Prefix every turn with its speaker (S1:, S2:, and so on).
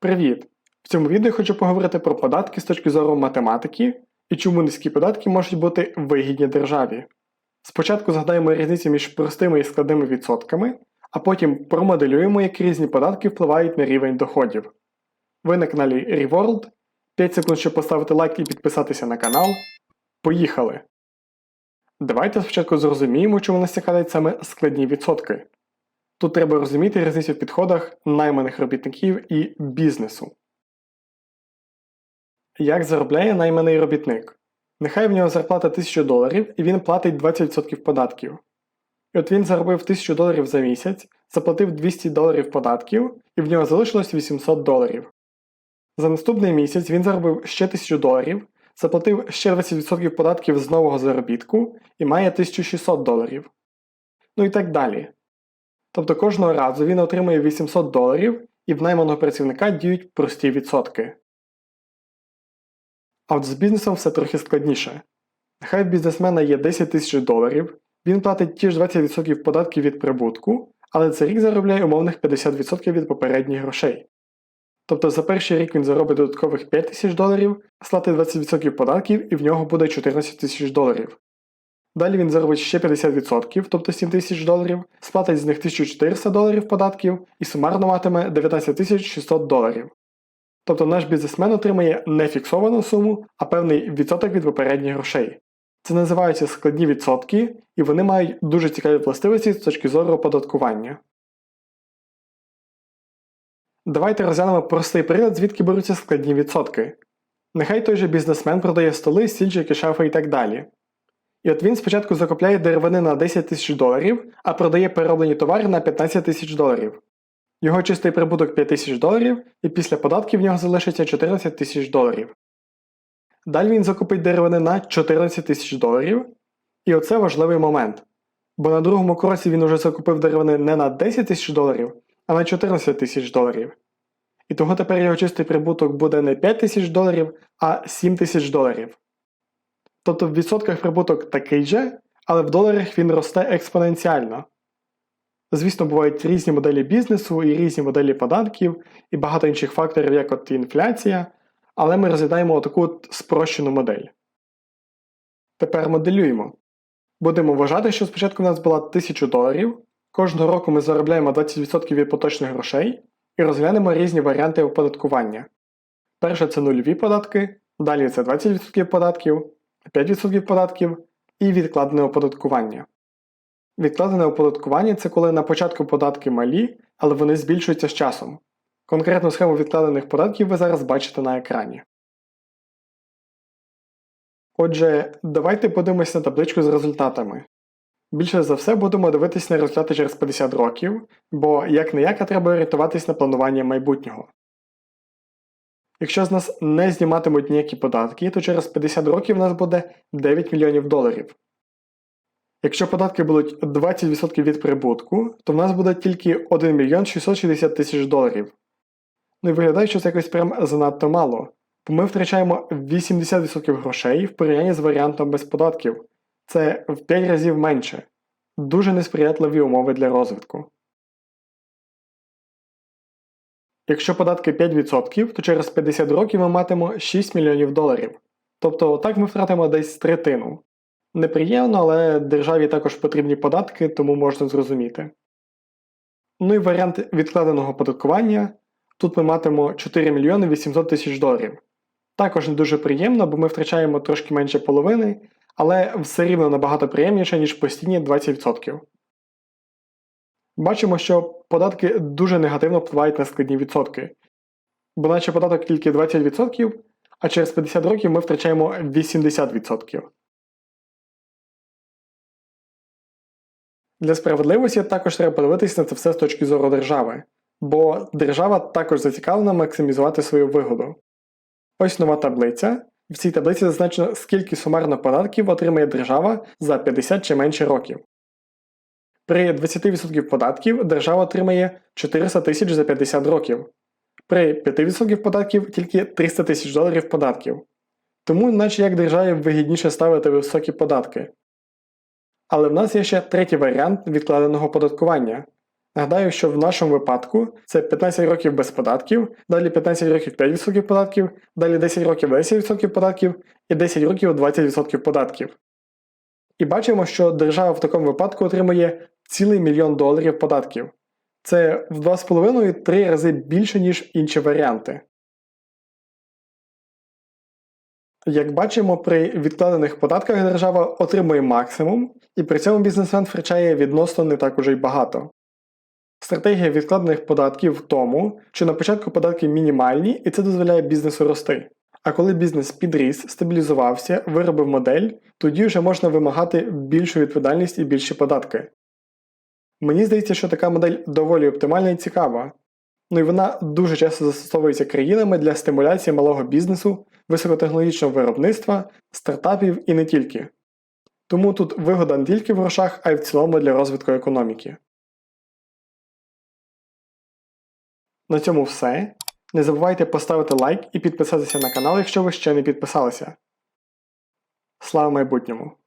S1: Привіт! В цьому відео хочу поговорити про податки з точки зору математики і чому низькі податки можуть бути вигідні державі. Спочатку згадаємо різницю між простими і складними відсотками, а потім промоделюємо, як різні податки впливають на рівень доходів. Ви на каналі ReWorld. 5 секунд, щоб поставити лайк і підписатися на канал. Поїхали! Давайте спочатку зрозуміємо, чому нас цікавлять саме складні відсотки. Тут треба розуміти різницю в підходах найманих робітників і бізнесу. Як заробляє найманий робітник? Нехай в нього зарплата 1000 доларів і він платить 20% податків. І от він заробив 1000 доларів за місяць, заплатив 200 доларів податків, і в нього залишилось 800 доларів. За наступний місяць він заробив ще 1000 доларів, заплатив ще 20% податків з нового заробітку і має 1600 доларів. Ну і так далі. Тобто кожного разу він отримує 800 доларів і в найманого працівника діють прості відсотки. А от з бізнесом все трохи складніше. Нехай в бізнесмена є 10 тисяч доларів, він платить ті ж 20% податків від прибутку, але за рік заробляє умовних 50% від попередніх грошей. Тобто за перший рік він заробить додаткових 5 тисяч доларів, сплатить 20% податків і в нього буде 14 тисяч доларів. Далі він заробить ще 50%, тобто 7 тисяч доларів, сплатить з них 1400 доларів податків і сумарно матиме 19 600 доларів. Тобто наш бізнесмен отримає не фіксовану суму, а певний відсоток від попередніх грошей. Це називаються складні відсотки, і вони мають дуже цікаві властивості з точки зору оподаткування. Давайте розглянемо простий приклад, звідки беруться складні відсотки. Нехай той же бізнесмен продає столи, стільчики, шафи і так далі. І от він спочатку закупляє деревини на 10 тисяч доларів, а продає перероблені товари на 15 тисяч доларів. Його чистий прибуток 5 тисяч доларів, і після податків в нього залишиться 14 тисяч доларів. Далі він закупить деревини на 14 тисяч доларів. І оце важливий момент. Бо на другому кроці він уже закупив деревини не на 10 тисяч доларів, а на 14 тисяч доларів. І того тепер його чистий прибуток буде не 5 тисяч доларів, а 7 тисяч доларів. Тобто в відсотках прибуток такий же, але в доларах він росте експоненціально. Звісно, бувають різні моделі бізнесу і різні моделі податків, і багато інших факторів, як от інфляція, але ми розглядаємо таку спрощену модель. Тепер моделюємо. Будемо вважати, що спочатку в нас була 1000 доларів, кожного року ми заробляємо 20% від поточних грошей і розглянемо різні варіанти оподаткування. Перше це нульові податки, далі це 20% податків, 5% податків і відкладене оподаткування. Відкладене оподаткування це коли на початку податки малі, але вони збільшуються з часом. Конкретну схему відкладених податків ви зараз бачите на екрані. Отже, давайте подивимося на табличку з результатами. Більше за все будемо дивитися на результати через 50 років, бо як не як а треба орієнтуватись на планування майбутнього. Якщо з нас не зніматимуть ніякі податки, то через 50 років у нас буде 9 мільйонів доларів. Якщо податки будуть 20% від прибутку, то в нас буде тільки 1 мільйон 660 тисяч доларів. Ну і виглядає, що це якось прям занадто мало, бо ми втрачаємо 80% грошей в порівнянні з варіантом без податків. Це в 5 разів менше. Дуже несприятливі умови для розвитку. Якщо податки 5%, то через 50 років ми матимемо 6 мільйонів доларів. Тобто так ми втратимо десь третину. Неприємно, але державі також потрібні податки, тому можна зрозуміти. Ну і варіант відкладеного податкування. Тут ми матимемо 4 мільйони 800 тисяч доларів. Також не дуже приємно, бо ми втрачаємо трошки менше половини, але все рівно набагато приємніше, ніж постійні 20%. Бачимо, що податки дуже негативно впливають на складні відсотки, бо наче податок тільки 20%, а через 50 років ми втрачаємо 80%. Для справедливості також треба подивитися на це все з точки зору держави, бо держава також зацікавлена максимізувати свою вигоду. Ось нова таблиця. В цій таблиці зазначено, скільки сумарно податків отримає держава за 50 чи менше років. При 20% податків держава отримає 400 тисяч за 50 років. При 5% податків тільки 300 тисяч доларів податків. Тому, наче як державі вигідніше ставити високі податки. Але в нас є ще третій варіант відкладеного податкування. Нагадаю, що в нашому випадку це 15 років без податків, далі 15 років 5% податків, далі 10 років 10% податків і 10 років 20% податків. І бачимо, що держава в такому випадку отримує цілий мільйон доларів податків. Це в 2,5-3 рази більше, ніж інші варіанти. Як бачимо, при відкладених податках держава отримує максимум, і при цьому бізнесмен втрачає відносно не так уже й багато. Стратегія відкладених податків в тому, що на початку податки мінімальні і це дозволяє бізнесу рости. А коли бізнес підріс, стабілізувався, виробив модель, тоді вже можна вимагати більшу відповідальність і більші податки. Мені здається, що така модель доволі оптимальна і цікава. Ну і вона дуже часто застосовується країнами для стимуляції малого бізнесу, високотехнологічного виробництва, стартапів і не тільки. Тому тут вигода не тільки в грошах, а й в цілому для розвитку економіки. На цьому все. Не забувайте поставити лайк і підписатися на канал, якщо ви ще не підписалися. Слава майбутньому!